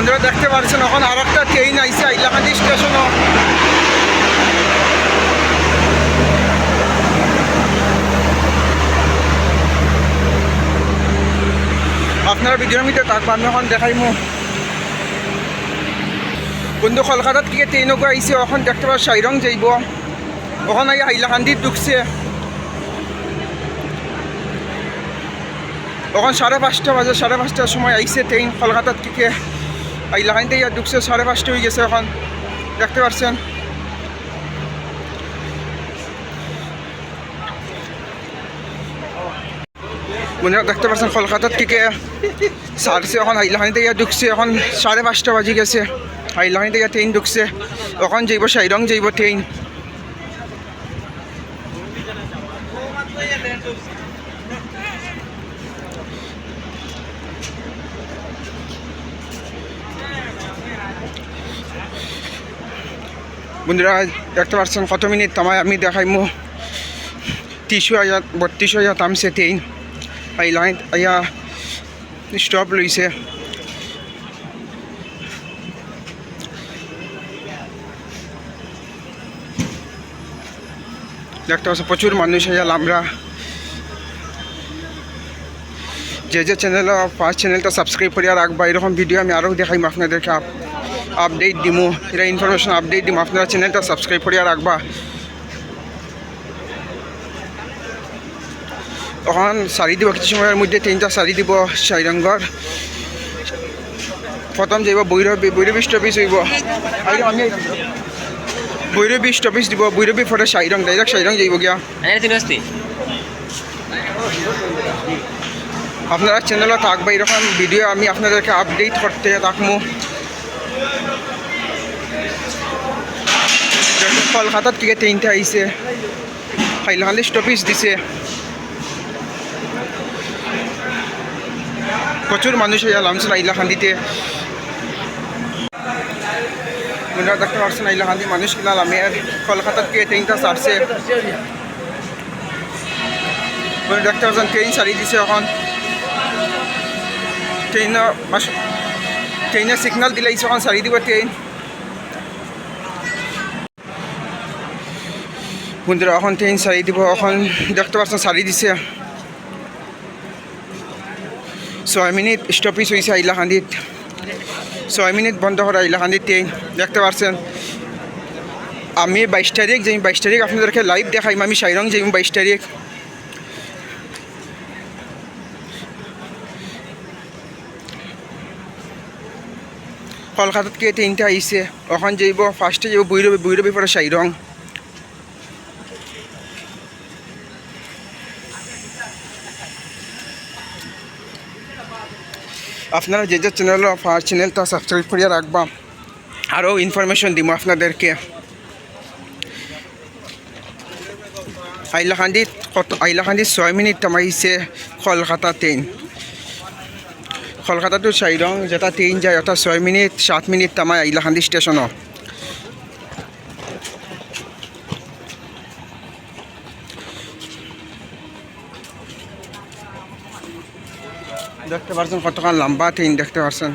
বন্ধুরা দেখতে পাচ্ছেন, এখন আর একটা ট্রেন আইসে আইলাকান্দি স্টেশনও আপনারা ভিডিওর মধ্যে তাক আমি এখন দেখাইমু বন্ধু, কলকাতার থেকে ট্রেনও আইসে এখন দেখতে পাচ্ছ, সাইরং যাইব। ওখান আই হাইলাকান্দির ঢুকছে। তখন সাড়ে পাঁচটা বাজে, সাড়ে পাঁচটার সময় আইসে ট্রেন কলকাতার থেকে হাইলাকান্দিতে ইয়া ঢুকছে, সাড়ে পাঁচটা হয়ে গেছে এখন। দেখতে পাচ্ছেন? বন্ধুরা দেখতে পাচ্ছেন কলকাতার থেকে সারছে এখন হাইলাহানি থেকে ঢুকছে এখন, সাড়ে পাঁচটা বাজি গেছে। হাইলাহানি থেকে ট্রেন ঢুকছে। এখন যাইব সাইরং, যাইব ট্রেন বন্ধুরা, দেখতে পাচ্ছেন কত মিনিট তামায় আমি দেখাইমু। তিরিশো হাজার বত্রিশ হাজার তামছে ট্রেন এই লাইন আইয়া স্টপ লইছে। দেখতে পাচ্ছি প্রচুর মানুষ আইয়াল আমরা। যে যে চ্যানেল ফার্স্ট চ্যানেলটা সাবস্ক্রাইব করিয়া রাখবা, এরকম ভিডিও আমি আরও দেখাইম আপনাদেরকে। আপ আপডেট দিমু এটা ইনফরমেশন আপডেট দিমু। আপনারা চ্যানেলটা সাবস্ক্রাইব করিয়া রাখবা। তখন শাড়ি দিব কিছু সময়ের মধ্যে তিনটা শাড়ি দিব সাইরঙ্গর প্রথম যাইব বৈরবী বৈরবী স্টপিস হইব। আমি বৈরবী স্টপিস দিব বৈরবী ফটো সাইরং ডাইরেক্ট সাইরং যাইব গিয়া। আসতি আপনারা চ্যানেলে থাকবে এরকম ভিডিও আমি আপনাদেরকে আপডেট করতে থাকব কলকাতার থেকে ট্রেনটা আইসে হাইলাহালি স্টপিস দিছে। প্রচুর মানুষ লামছিল আইলাখান্দিতে আপনারা দেখতে পাচ্ছেন আইলাখান্দি মানুষ কিনা আমি আর কলকাতার থেকে ট্রেনটা ছাড়ছে আপনারা দেখতে পাচ্ছেন ট্রেন ছাড়ি দিছে এখন। ট্রেনের মাস- ট্রেনের সিগনাল দিলে এখন ছাড়ি দিব ট্রেন। বন্ধুরা, এখন ট্রেন ছাড়ি দিব। এখন দেখতে পাচ্ছেন ছাড়ি দিছে। ছয় মিনিট স্টপিস হয়েছে আইলাকান্দিত ছয় মিনিট বন্ধ করা আইলাকান্দিত ট্রেন দেখতে পাচ্ছেন, আমি বাইশ তারিখ যাই বাইশ তারিখ আপনাদেরকে লাইভ দেখাইম, আমি সাইরং যাইম বাইশ তারিখ। কলকাতাত থেকে ট্রেনটা আইছে, ওখান যাইব ফার্স্টে যাইব বৈরবী বৈরবী পরে সাইরং। আপনারা যে যে চ্যানেল আমার চ্যানেলটা সাবস্ক্রাইব করিয়া রাখবা আরও ইনফরমেশন দিব আপনাদেরকে। আইলাকান্দিত কত আইলাখান্দি ছয় মিনিট তামাইছে কলকাতা ট্রেন কলকাতাটো চাই রং যেটা ট্রেন যায় ওটা ছয় মিনিট, সাত মিনিট তামাই আইলাকান্দি স্টেশনও দেখতে পারছেন কতক্ষণ লম্বা ট্রেন দেখতে পারছেন।